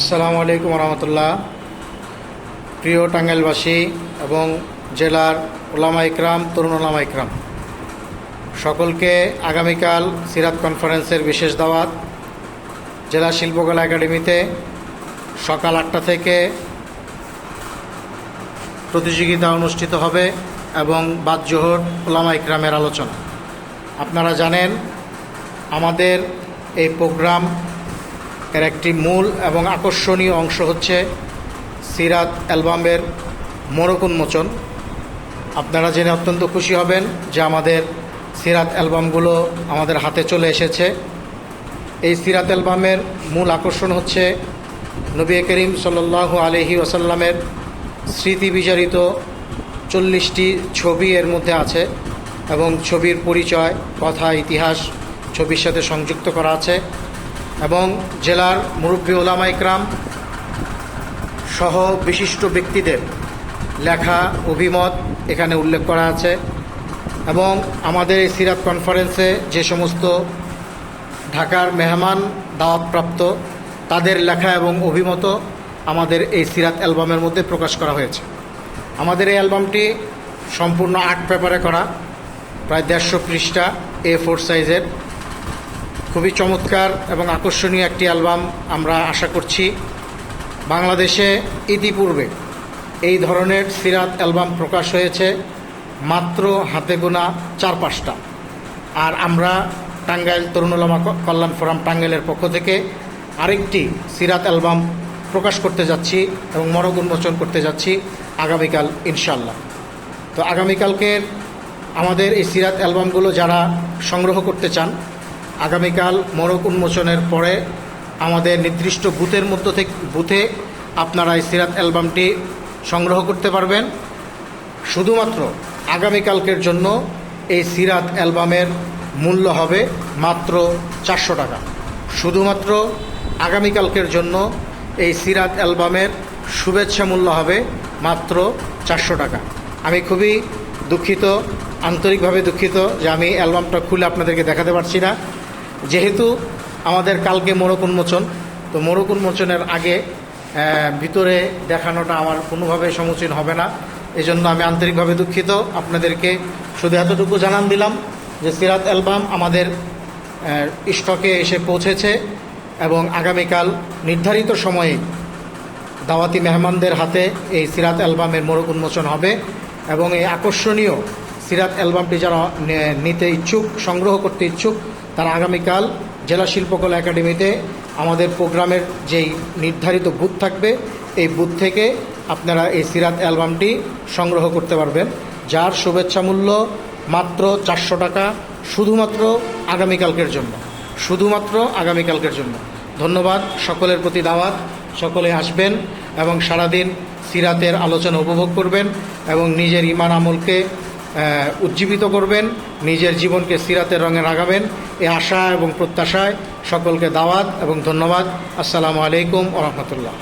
আসসালামু আলাইকুম রহমতুল্লাহ প্রিয় টাঙ্গাইলবাসী এবং জেলার ওলামা ইকরাম, তরুণ ওলামা ইকরাম, সকলকে আগামীকাল সিরাত কনফারেন্সের বিশেষ দাওয়াত। জেলা শিল্পকলা একাডেমিতে সকাল আটটা থেকে প্রতিযোগিতা অনুষ্ঠিত হবে এবং বাদ জোহর ওলামা ইকরামের আলোচনা। আপনারা জানেন, আমাদের এই প্রোগ্রাম এর একটি মূল এবং আকর্ষণীয় অংশ হচ্ছে সিরাত অ্যালবামের মোড়ক উন্মোচন। আপনারা জেনে অত্যন্ত খুশি হবেন যে আমাদের সিরাত অ্যালবামগুলো আমাদের হাতে চলে এসেছে। এই সিরাত অ্যালবামের মূল আকর্ষণ হচ্ছে নবী করিম সাল্লাহ আলহি ওসাল্লামের স্মৃতি বিচারিত চল্লিশটি ছবি এর মধ্যে আছে এবং ছবির পরিচয়, কথা, ইতিহাস ছবির সাথে সংযুক্ত করা আছে। এবং জেলার মুরব্বী ওলামা ইকরাম সহ বিশিষ্ট ব্যক্তিদের লেখা অভিমত এখানে উল্লেখ করা আছে এবং আমাদের এই সিরাত কনফারেন্সে যে সমস্ত ঢাকার মেহমান দাওয়াতপ্রাপ্ত, তাদের লেখা এবং অভিমত আমাদের এই সিরাত অ্যালবামের মধ্যে প্রকাশ করা হয়েছে। আমাদের এই অ্যালবামটি সম্পূর্ণ আর্ট পেপারে করা, প্রায় দেড়শো পৃষ্ঠা এ ফোর সাইজের খুবই চমৎকার এবং আকর্ষণীয় একটি অ্যালবাম আমরা আশা করছি বাংলাদেশে ইতিপূর্বে এই ধরনের সিরাত অ্যালবাম প্রকাশ হয়েছে মাত্র হাতে গোনা চার পাঁচটা। আর আমরা টাঙ্গাইল তরুণলামা কল্যাণ ফোরাম টাঙ্গাইলের পক্ষ থেকে আরেকটি সিরাত অ্যালবাম প্রকাশ করতে যাচ্ছি এবং মরক উন্মোচন করতে যাচ্ছি আগামীকাল ইনশাল্লাহ তো আগামীকালকের আমাদের এই সিরাত অ্যালবামগুলো যারা সংগ্রহ করতে চান আগামীকাল মরক উন্মোচনের পরে আমাদের নির্দিষ্ট বুথের মধ্য থেকে বুথে আপনারা এই সিরাত অ্যালবামটি সংগ্রহ করতে পারবেন। শুধুমাত্র আগামীকালকের জন্য এই সিরাত অ্যালবামের মূল্য হবে মাত্র চারশো টাকা। শুধুমাত্র আগামীকালকের জন্য এই সিরাত অ্যালবামের শুভেচ্ছা মূল্য হবে মাত্র চারশো টাকা। আমি খুবই দুঃখিত, আন্তরিকভাবে দুঃখিত যে আমি অ্যালবামটা খুলে আপনাদেরকে দেখাতে পারছি না। যেহেতু আমাদের কালকে মোরক উন্মোচন, তো মোড়ক উন্মোচনের আগে ভিতরে দেখানোটা আমার কোনোভাবে সমুচীন হবে না। এই জন্য আমি আন্তরিকভাবে দুঃখিত। আপনাদেরকে শুধু এতটুকু জানান দিলাম যে সিরাত অ্যালবাম আমাদের স্টকে এসে পৌঁছেছে এবং আগামীকাল নির্ধারিত সময়ে দাওয়াতি মেহমানদের হাতে এই সিরাত অ্যালবামের মোড়ক উন্মোচন হবে এবং এই আকর্ষণীয় সিরাত অ্যালবামটি যারা নিতে ইচ্ছুক, সংগ্রহ করতে ইচ্ছুক তারা আগামীকাল জেলা শিল্পকলা একাডেমিতে আমাদের প্রোগ্রামের যেই নির্ধারিত বুথ থাকবে, এই বুথ থেকে আপনারা এই সিরাত অ্যালবামটি সংগ্রহ করতে পারবেন, যার শুভেচ্ছা মূল্য মাত্র চারশো টাকা শুধুমাত্র আগামীকালকের জন্য। শুধুমাত্র আগামীকালকের জন্য। ধন্যবাদ, সকলের প্রতি দাওয়াত, সকলে আসবেন এবং সারাদিন সিরাতের আলোচনা উপভোগ করবেন এবং নিজের ইমান আমলকে উজ্জীবিত করবেন, নিজের জীবনকে সিরাতের রঙে রাগাবেন। এ আশা এবং প্রত্যাশায় সকলকে দাওয়াত এবং ধন্যবাদ। আসসালামু আলাইকুম ও রহমতুল্লাহ।